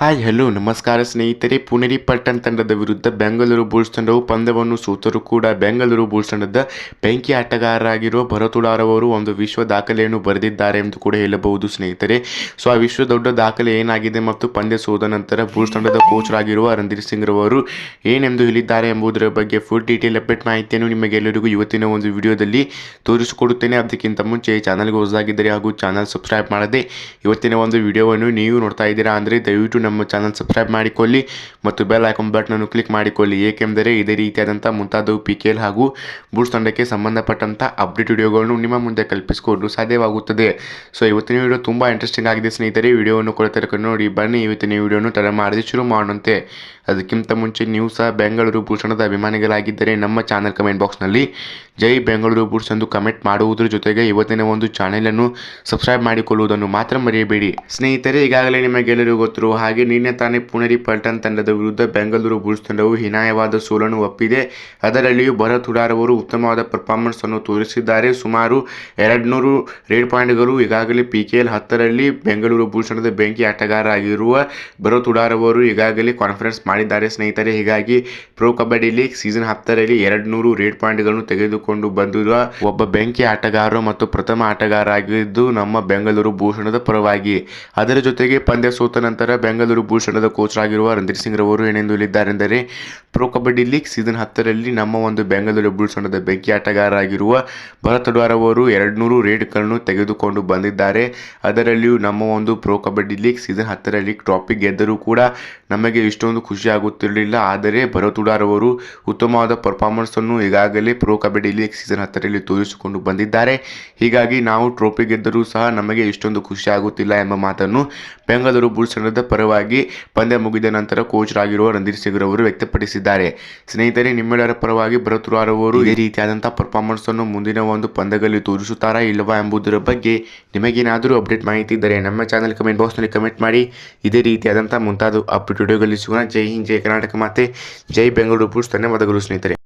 Hi hello ನಮಸ್ಕಾರ ಸ್ನೇಹಿತರೆ. ಪುನರಿ ಪಟ್ಟಣ್ ತಂಡದ ವಿರುದ್ಧ ಬೆಂಗಳೂರು ಬುಲ್ಸ್ ತಂಡವು ಪಂದ್ಯವನ್ನು ಸೋತರೂ ಕೂಡ ಬೆಂಗಳೂರು ಬುಲ್ಸ್ ತಂಡದ ಬೆಂಕಿ ಆಟಗಾರರಾಗಿರುವ ಭರತುಡಾರವರು ಒಂದು ವಿಶ್ವ ದಾಖಲೆಯನ್ನು ಬರೆದಿದ್ದಾರೆ ಎಂದು ಕೂಡ ಹೇಳಬಹುದು ಸ್ನೇಹಿತರೆ. ಸೊ, ಆ ವಿಶ್ವ ದೊಡ್ಡ ದಾಖಲೆ ಏನಾಗಿದೆ ಮತ್ತು ಪಂದ್ಯ ಸೋದ ನಂತರ ಬುಲ್ಸ್ ತಂಡದ ಕೋಚರಾಗಿರುವ ರಣಧೀರ್ ಸಿಂಗ್ ರವರು ಏನೆಂದು ಹೇಳಿದ್ದಾರೆ ಎಂಬುದರ ಬಗ್ಗೆ ಫುಲ್ ಡೀಟೇಲ್ ಅಪ್ಡೇಟ್ ಮಾಹಿತಿಯನ್ನು ನಿಮಗೆಲ್ಲರಿಗೂ ಇವತ್ತಿನ ಒಂದು ವಿಡಿಯೋದಲ್ಲಿ ತೋರಿಸಿಕೊಡುತ್ತೇನೆ. ಅದಕ್ಕಿಂತ ಮುಂಚೆ ಚಾನಲ್ಗೆ ಹೊಸದಾಗಿದ್ದರೆ ಹಾಗೂ ಚಾನಲ್ ಸಬ್ಸ್ಕ್ರೈಬ್ ಮಾಡದೆ ಇವತ್ತಿನ ಒಂದು ವಿಡಿಯೋವನ್ನು ನೀವು ನೋಡ್ತಾ ಇದ್ದೀರಾ ಅಂದರೆ ದಯವಿಟ್ಟು ನಮ್ಮ ಚಾನಲ್ ಸಬ್ಸ್ಕ್ರೈಬ್ ಮಾಡಿಕೊಳ್ಳಿ ಮತ್ತು ಬೆಲ್ ಐಕಾನ್ ಬಟನನ್ನು ಕ್ಲಿಕ್ ಮಾಡಿಕೊಳ್ಳಿ. ಏಕೆಂದರೆ ಇದೇ ರೀತಿಯಾದಂಥ ಮುಂತಾದವು ಪಿ ಕೆ ಎಲ್ ಹಾಗೂ ಬೂಟ್ಸ್ ತಂಡಕ್ಕೆ ಸಂಬಂಧಪಟ್ಟಂಥ ಅಪ್ಡೇಟ್ ವಿಡಿಯೋಗಳನ್ನು ನಿಮ್ಮ ಮುಂದೆ ಕಲ್ಪಿಸಿಕೊಂಡು ಸಾಧ್ಯವಾಗುತ್ತದೆ. ಸೊ ಇವತ್ತಿನ ವಿಡಿಯೋ ತುಂಬ ಇಂಟ್ರೆಸ್ಟಿಂಗ್ ಆಗಿದೆ ಸ್ನೇಹಿತರೆ. ವಿಡಿಯೋವನ್ನು ಕೂಡ ತರಕೊಂಡು ನೋಡಿ ಬನ್ನಿ. ಇವತ್ತಿನ ವಿಡಿಯೋವನ್ನು ತಡ ಮಾಡದೆ ಶುರು ಮಾಡೋಣಂತೆ. ಅದಕ್ಕಿಂತ ಮುಂಚೆ ನೀವು ಸಹ ಬೆಂಗಳೂರು ತಂಡದ ಅಭಿಮಾನಿಗಳಾಗಿದ್ದರೆ ನಮ್ಮ ಚಾನಲ್ ಕಮೆಂಟ್ ಬಾಕ್ಸ್ನಲ್ಲಿ ಜೈ ಬೆಂಗಳೂರು ಬೂಟ್ಸ್ ಎಂದು ಕಮೆಂಟ್ ಮಾಡುವುದರ ಜೊತೆಗೆ ಇವತ್ತಿನ ಒಂದು ಚಾನೆಲನ್ನು ಸಬ್ಸ್ಕ್ರೈಬ್ ಮಾಡಿಕೊಳ್ಳುವುದನ್ನು ಮಾತ್ರ ಮರೆಯಬೇಡಿ. ಸ್ನೇಹಿತರೆ, ಈಗಾಗಲೇ ನಿಮಗೆಲ್ಲರಿಗೂ ಗೊತ್ತಿರುವ ಹಾಗೆ ನಿನ್ನೆ ತಾನೇ ಪುಣೇರಿ ಪಲ್ಟನ್ ತಂಡದ ವಿರುದ್ಧ ಬೆಂಗಳೂರು ಬುಲ್ಸ್ ತಂಡವು ಹೀನಾಯವಾದ ಸೋಲನ್ನು ಒಪ್ಪಿದೆ. ಅದರಲ್ಲಿಯೂ ಭರತ್ ಹುಡಾರ್ ಅವರು ಉತ್ತಮವಾದ ಪರ್ಫಾರ್ಮೆನ್ಸ್ ಅನ್ನು ತೋರಿಸಿದ್ದಾರೆ. ಸುಮಾರು ಎರಡು ನೂರು ರೇಡ್ ಪಾಯಿಂಟ್ಗಳು ಈಗಾಗಲೇ ಪಿ ಕೆ ಎಲ್ ಹತ್ತರಲ್ಲಿ ಬೆಂಗಳೂರು ಬುಲ್ಸ್ ತಂಡದ ಬೆಂಕಿ ಆಟಗಾರ ಆಗಿರುವ ಭರತ್ ಹುಡಾರ್ ಅವರು ಈಗಾಗಲೇ ಕಾನ್ಫರೆನ್ಸ್ ಮಾಡಿದ್ದಾರೆ ಸ್ನೇಹಿತರೆ. ಹೀಗಾಗಿ ಪ್ರೊ ಕಬಡ್ಡಿ ಲೀಗ್ ಸೀಸನ್ ಹತ್ತರಲ್ಲಿ ಎರಡು ನೂರು ರೇಡ್ ಪಾಯಿಂಟ್ಗಳನ್ನು ತೆಗೆದುಕೊಂಡು ಬಂದಿರುವ ಒಬ್ಬ ಬೆಂಕಿ ಆಟಗಾರರು ಮತ್ತು ಪ್ರಥಮ ಆಟಗಾರ ಆಗಿದ್ದು ನಮ್ಮ ಬೆಂಗಳೂರು ಭೂಷಣದ ಪರವಾಗಿ. ಅದರ ಜೊತೆಗೆ ಪಂದ್ಯ ಸೋತ ನಂತರ ಬೆಂಗಳೂರು ಭೂಷಣದ ಕೋಚ್ ಆಗಿರುವ ರಣಧೀರ್ ಸಿಂಗ್ ರವರು ಏನೆಂದು ಹೇಳಿದ್ದಾರೆಂದರೆ ಪ್ರೊ ಕಬಡ್ಡಿ ಲೀಗ್ ಸೀಸನ್ ಹತ್ತರಲ್ಲಿ ನಮ್ಮ ಒಂದು ಬೆಂಗಳೂರು ತಂಡದ ಬೆಂಕಿ ಆಟಗಾರ ಆಗಿರುವ ಭರತ್ ಅಡ್ವಾರ್ ಅವರು ನೂರು ರೇಡ್ಗಳನ್ನು ತೆಗೆದುಕೊಂಡು ಬಂದಿದ್ದಾರೆ. ಅದರಲ್ಲಿಯೂ ನಮ್ಮ ಒಂದು ಪ್ರೊ ಕಬಡ್ಡಿ ಲೀಗ್ ಸೀಸನ್ ಹತ್ತರಲ್ಲಿ ಟ್ರಾಫಿ ಗೆದ್ದರೂ ಕೂಡ ನಮಗೆ ಇಷ್ಟೊಂದು ಖುಷಿ ಆಗುತ್ತಿರಲಿಲ್ಲ. ಆದರೆ ಭರತ್ ಉಡಾರ್ ಅವರು ಉತ್ತಮವಾದ ಪರ್ಫಾರ್ಮೆನ್ಸ್ ಅನ್ನು ಈಗಾಗಲೇ ಪ್ರೊ ಕಬಡ್ಡಿ ಲೀಗ್ ಸೀಸನ್ ಹತ್ತರಲ್ಲಿ ತೋರಿಸಿಕೊಂಡು ಬಂದಿದ್ದಾರೆ. ಹೀಗಾಗಿ ನಾವು ಟ್ರೋಫಿ ಗೆದ್ದರೂ ಸಹ ನಮಗೆ ಇಷ್ಟೊಂದು ಖುಷಿ ಆಗುತ್ತಿಲ್ಲ ಎಂಬ ಮಾತನ್ನು ಬೆಂಗಳೂರು ಬುಲ್ಸ್ ತಂಡದ ಪರವಾಗಿ ಪಂದ್ಯ ಮುಗಿದ ನಂತರ ಕೋಚ್ ಆಗಿರುವ ರಣಧೀರ್ ಸಿಂಗ್ ರವರು ವ್ಯಕ್ತಪಡಿಸಿದ್ದಾರೆ. ಸ್ನೇಹಿತರೆ, ನಿಮ್ಮೆಲ್ಲರ ಪರವಾಗಿ ಭರತ್ ಈ ರೀತಿಯಾದಂತಹ ಪರ್ಫಾರ್ಮೆನ್ಸ್ ಅನ್ನು ಮುಂದಿನ ಒಂದು ಪಂದ್ಯದಲ್ಲಿ ತೋರಿಸುತ್ತಾರಾ ಇಲ್ಲವಾ ಎಂಬುದರ ಬಗ್ಗೆ ನಿಮಗೇನಾದರೂ ಅಪ್ಡೇಟ್ ಮಾಹಿತಿ ಇದ್ದರೆ ನಮ್ಮ ಚಾನಲ್ ಕಮೆಂಟ್ ಬಾಕ್ಸ್ನಲ್ಲಿ ಕಮೆಂಟ್ ಮಾಡಿ. ಇದೇ ರೀತಿಯಾದಂತಹ ಮುಂತಾದ ಅಪ್ಡೇಟ್ ವಿಡಿಯೋಗಳಲ್ಲಿ ಸಿಗೋಣ. ಜೈ ಹಿಂದ್, ಜೈ ಕರ್ನಾಟಕ ಮತ್ತೆ ಜೈ ಬೆಂಗಳೂರು ಪುರುಷ್ ಧನ್ಯವಾದಗಳು ಸ್ನೇಹಿತರೆ.